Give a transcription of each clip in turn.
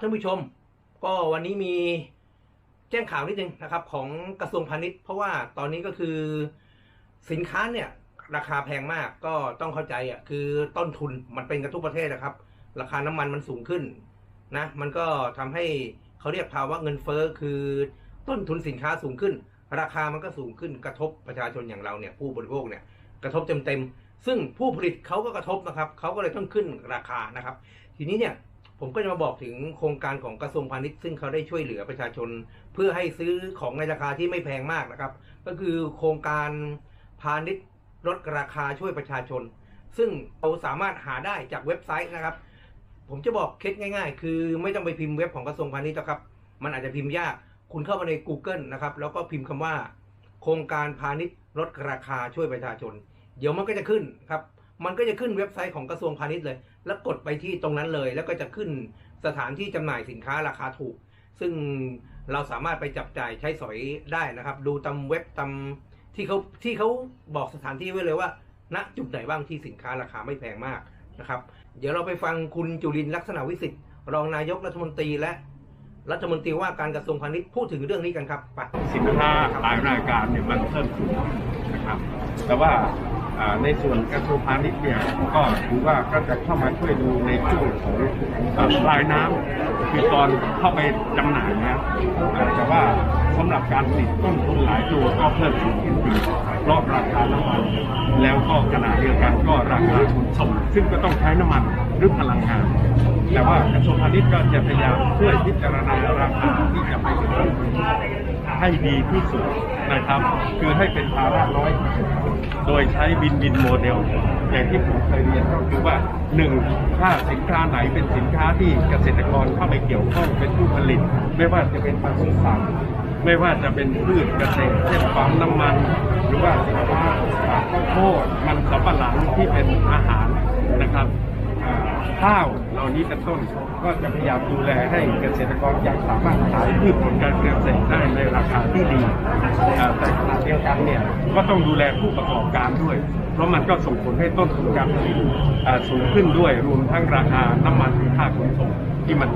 ท่านผู้ชม ก็วันนี้มีแจ้งข่าวนิดนึงนะครับ ของกระทรวงพาณิชย์ เพราะว่าตอนนี้ก็คือสินค้าเนี่ย ราคาแพงมากก็ต้องเข้าใจอะคือต้นทุนมันเป็นกันทุกประเทศนะครับ ราคาน้ำมันมันสูงขึ้นนะมันก็ทำให้เขาเรียกภาวะเงินเฟ้อคือต้นทุนสินค้าสูงขึ้น ราคามันก็สูงขึ้นกระทบประชาชนอย่างเราเนี่ยผู้บริโภคเนี่ยกระทบเต็มๆซึ่งผู้ผลิตเขาก็กระทบนะครับเขาก็เลยต้องขึ้นราคานะครับ ทีนี้เนี่ย ผมก็จะมาบอกถึงโครงการของกระทรวงพาณิชย์ซึ่งเขาได้ช่วยเหลือประชาชน เพื่อให้ซื้อของในราคาที่ไม่แพงมากนะครับ ก็คือโครงการพาณิชย์ลดราคาช่วยประชาชน ซึ่งเราสามารถหาได้จากเว็บไซต์นะครับ ผมจะบอกเคล็ดง่าย ๆ คือไม่ต้องไปพิมพ์เว็บของกระทรวงพาณิชย์นะครับ มันอาจจะพิมพ์ยาก คุณเข้ามาใน Google นะครับ แล้วก็พิมพ์คำว่า โครงการพาณิชย์ลดราคาช่วยประชาชน เดี๋ยวมันก็จะขึ้นครับ มันก็จะขึ้นเว็บไซต์ของกระทรวงพาณิชย์เลย แล้วกดไปที่ตรงนั้นเลย แล้วก็จะขึ้นสถานที่จำหน่ายสินค้าราคาถูก ซึ่งเราสามารถไปจับจ่ายใช้สอยได้นะครับ ดูตามเว็บตามที่เขาที่เขาบอกสถานที่ไว้เลยว่า ณจุดไหนบ้างที่สินค้าราคาไม่แพงมากนะครับ เดี๋ยวเราไปฟังคุณจุลินลักษณะวิสิทธิ์รองนายกรัฐมนตรีและรัฐมนตรีว่าการกระทรวงพาณิชย์พูดถึงเรื่องนี้กันครับไปสินค้าหลายรายการเนี่ยมันเพิ่มขึ้นนะครับ แต่ว่า ในส่วนกระทรวงพาณิชย์เนี่ยก็ถือว่าก็จะเข้ามาช่วยดูในช่วงของอ่าปลายน้ำคือตอนเข้าไปจำหน่ายนะอ่าแต่ว่าสำหรับการผลิตต้นทุนหลายตัวก็เพิ่มสูงขึ้นอีกราะราคาน้ำมันแล้วก็ขณะเดียวกันก็ราคาขนส่งซึ่งก็ต้องใช้น้ำมันหรือพลังงาน แต่ว่ากระทรวงพาณิชย์ก็จะพยายามช่วยพิจารณาราคาที่จะไปถึงให้ดีที่สุดนะครับ คือให้เป็นภาระน้อยที่สุด โดยใช้บินบินโมเดล อย่างที่ผมเคยเรียนก็คือว่าหนึ่งถ้าสินค้าไหนเป็นสินค้าที่เกษตรกรเข้าไปเกี่ยวข้องเป็นผู้ผลิต ไม่ว่าจะเป็นปศุสัตว์ไม่ว่าจะเป็นพืชเกษตรเช่นปั๊มน้ำมัน หรือว่าสินค้าข้าวโพดมันสำปะหลังที่เป็นอาหารนะครับข้าวเหล่านี้เป็นต้นก็จะพยายามดูแลให้เกษตรกรยังสามารถขายพืชผลการเกษตรได้ในราคาที่ดี กันเนี่ยก็ต้องดูแลผู้ประกอบการด้วย เพราะมันก็ส่งผลให้ต้นทุนการผลิตสูงขึ้นด้วยรวมทั้งราคาน้ำมันหรือค่าขนส่งที่มัน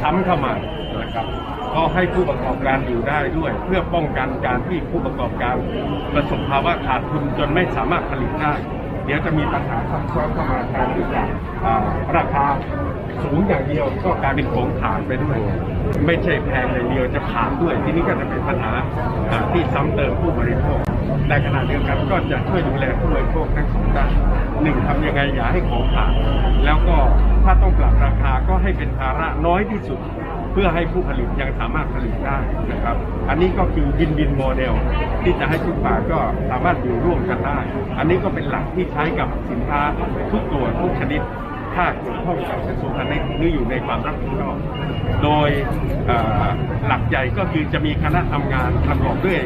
ซ้ำเข้ามานะครับก็ให้ผู้ประกอบการอยู่ได้ด้วย เพื่อป้องกันการที่ผู้ประกอบการประสบภาวะขาดทุนจนไม่สามารถผลิตได้เดี๋ยวจะมีปัญหาซับซ้อนเข้ามาแทนที่จะอ่าราคาสูงอย่างเดียวก็กลายเป็นของขาดไปด้วย ไม่ใช่แพงอย่างเดียวจะขาดด้วย ที่นี้ก็จะเป็นปัญหาที่ซ้ำเติมผู้บริโภคในขณะเดียวกันก็จะช่วยดูแลผู้บริโภคทั้งสองด้านหนึ่งทำยังไงอย่าให้ของขาดแล้วก็ถ้าต้องปรับราคาก็ให้เป็นภาระน้อยที่สุด เพื่อให้ผู้ผลิตยังสามารถผลิตได้นะครับ อันนี้ก็คือวินวินโมเดล ที่จะให้ทุกฝ่ายก็สามารถอยู่ร่วมกันได้ อันนี้ก็เป็นหลักที่ใช้กับสินค้าทุกตัวทุกชนิด ถ้าเกี่ยวข้องกับกระทรวงพาณิชย์หรือยู่ในความรับผิดชอบ โดยหลักใหญ่ก็คือจะมีคณะทำงานประกอบด้วย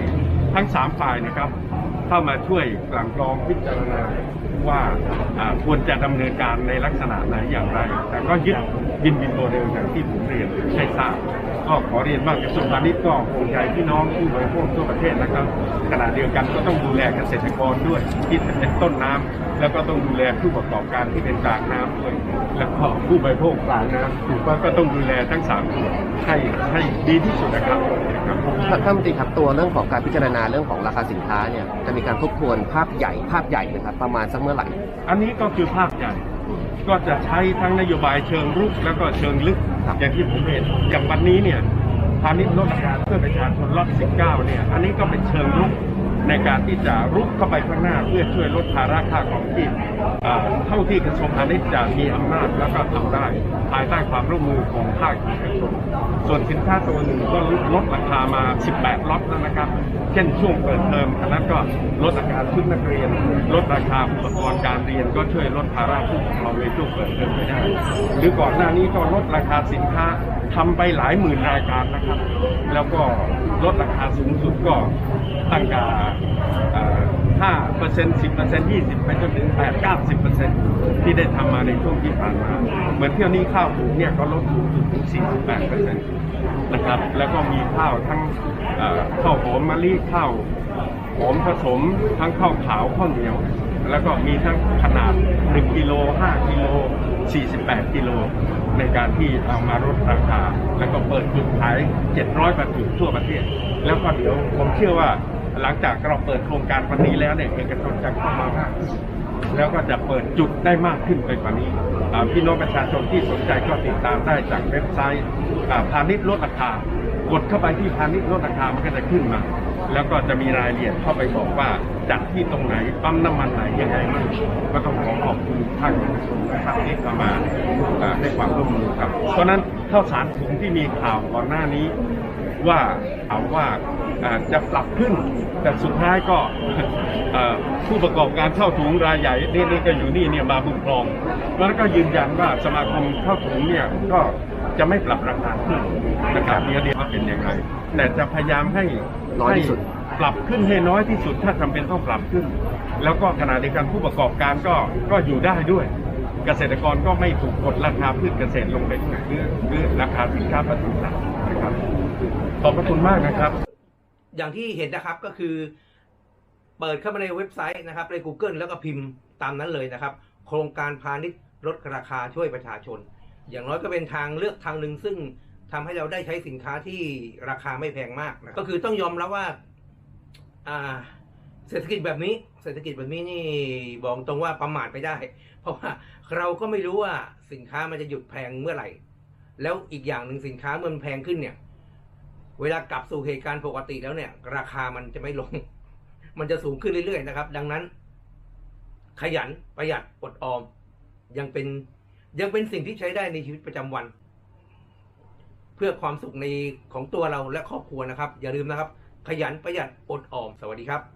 ทั้งสามฝ่ายนะครับ เข้ามาช่วยกลั่นกรองพิจารณาว่าควรจะดำเนินการในลักษณะไหนอย่างไร แต่ก็ยึดบินบินโมเดลอย่างที่ผมเรียนให้ทราบก็ขอเรียนว่ากระทรวงพาณิชย์ก็ห่วงใยพี่น้องผู้บริโภคทั่วประเทศนะครับขณะเดียวกันก็ต้องดูแลเกษตรกรด้วยที่เป็นต้นน้ำแล้วก็ต้องดูแลผู้ประกอบการที่เป็นกลางน้ำด้วย แล้วก็ผู้บริโภคกลางน้ำถูกว่าก็ต้องดูแลทั้งสามส่วนให้ให้ดีที่สุดนะครับนะครับท่านรัฐมนตรีครับตัวเรื่องของการพิจารณาเรื่องของราคาสินค้าเนี่ยจะมีการทบทวนภาพใหญ่ภาพใหญ่นะครับประมาณสักเมื่อไหร่ อันนี้ก็คือภาพใหญ่ก็จะใช้ทั้งนโยบายเชิงรุกแล้วก็เชิงลึกครับอย่างที่ผมเห็นอย่างวันนี้เนี่ยพาณิชย์ลดราคาเพื่อประชาชนลด19เนี่ยอันนี้ก็เป็นเชิงรุก ในการที่จะรุกเข้าไปข้างหน้าเพื่อช่วยลดภาระค่าของชีพอ่เท่าที่กระทรวงพาณิชย์จะมีอำนาจแล้วก็ทำได้ ภายใต้ความร่วมมือของภาคเอกชนส่วนสินค้าตัวหนึ่งก็ลดราคามา 18 ล็อตแล้วนะครับ เช่นช่วงเปิดเทอมอันนั้นก็ลดราคาชุดนักเรียน ลดราคาอุปกรณ์การเรียนก็ช่วยลดภาระผู้ปกครองในช่วงเปิดเทอมไปได้ หรือก่อนหน้านี้ก็ลดราคาสินค้าทำไปหลายหมื่นรายการนะครับ แล้วก็ลดราคาสูงสุดก็ ตั้งแต่ห้าเปอร์เซ็นต์สิบเปอร์เซ็นต์ยี่สิบไปจนถึงแปดเก้าสิบเปอร์เซ็นต์ที่ได้ทำมาในช่วงที่ผ่านมา เหมือนเที่ยวนี้ข้าวหุงเนี่ยก็ลดสูงสุดถึงสี่สิบแปดเปอร์เซ็นต์นะครับ แล้วก็มีข้าวทั้งข้าวหอมมะลิข้าวหอมผสมทั้งข้าวขาวข้าวเหนียว แล้วก็มีทั้งขนาด1กิโล5กิโล48กิโลในการที่เอามาลดราคา แล้วก็เปิดจุดขาย 700กว่าจุดทั่วประเทศ แล้วก็เดี๋ยวผมเชื่อว่า หลังจากเราเปิดโครงการวันนี้แล้วเนี่ยเอกชนจะเข้ามามากขึ้นแล้วก็จะเปิดจุดได้มากขึ้นไปกว่านี้พี่น้องประชาชนที่สนใจก็ติดตามได้จากเว็บไซต์พาณิชย์ลดราคากดเข้าไปที่พาณิชย์ลดราคามันก็จะขึ้นมา แล้วก็จะมีรายละเอียดเข้าไปบอกว่าจัดที่ตรงไหนปั๊มน้ำมันไหนยังไงมั่งก็ต้องขอขอบคุณทางเอกชนนะครับที่เข้ามาอ่าให้ความร่วมมือครับ เพราะนั้นข้าวสารถุงที่มีข่าวก่อนหน้านี้ว่าเอาว่าอ่า จะปรับขึ้น แต่สุดท้ายก็เอ่อผู้ประกอบการข้าวถุงรายใหญ่นี่นี่ก็อยู่นี่เนี่ยมาบุกครองแล้วก็ยืนยันว่าสมาคมข้าวถุงเนี่ยก็จะไม่ปรับราคาขึ้นนะครับเดี๋ยวเดี๋ยวว่าเป็นอย่างไร แต่จะพยายามให้น้อยที่สุดให้ปรับขึ้นให้น้อยที่สุดถ้าจำเป็นต้องปรับขึ้น แล้วก็ขณะเดียวกันผู้ประกอบการก็ก็อยู่ได้ด้วย เกษตรกรก็ไม่ถูกกดราคาพืชเกษตรลงไปหรือหรือราคาสินค้าปศุสัตว์นะครับขอบพระคุณมากนะครับ อย่างที่เห็นนะครับก็คือ เปิดเข้ามาในเว็บไซต์นะครับใน Google แล้วก็พิมพ์ตามนั้นเลยนะครับ โครงการพาณิชย์ลดราคาช่วยประชาชน อย่างน้อยก็เป็นทางเลือกทางหนึ่งซึ่งทำให้เราได้ใช้สินค้าที่ราคาไม่แพงมากนะก็คือต้องยอมรับว่าอ่าเศรษฐกิจแบบนี้ เศรษฐกิจแบบนี้นี่บอกตรงว่าประมาทไม่ได้ เพราะว่าเราก็ไม่รู้ว่าสินค้ามันจะหยุดแพงเมื่อไหร่ แล้วอีกอย่างหนึ่งสินค้าเมื่อมันแพงขึ้นเนี่ย เวลากลับสู่เหตุการณ์ปกติแล้วเนี่ย ราคามันจะไม่ลง มันจะสูงขึ้นเรื่อยๆนะครับ ดังนั้น ขยันประหยัดอดออม ยังเป็นยังเป็นสิ่งที่ใช้ได้ในชีวิตประจำวัน เพื่อความสุขในของตัวเราและครอบครัวนะครับ อย่าลืมนะครับ ขยันประหยัดอดออม สวัสดีครับ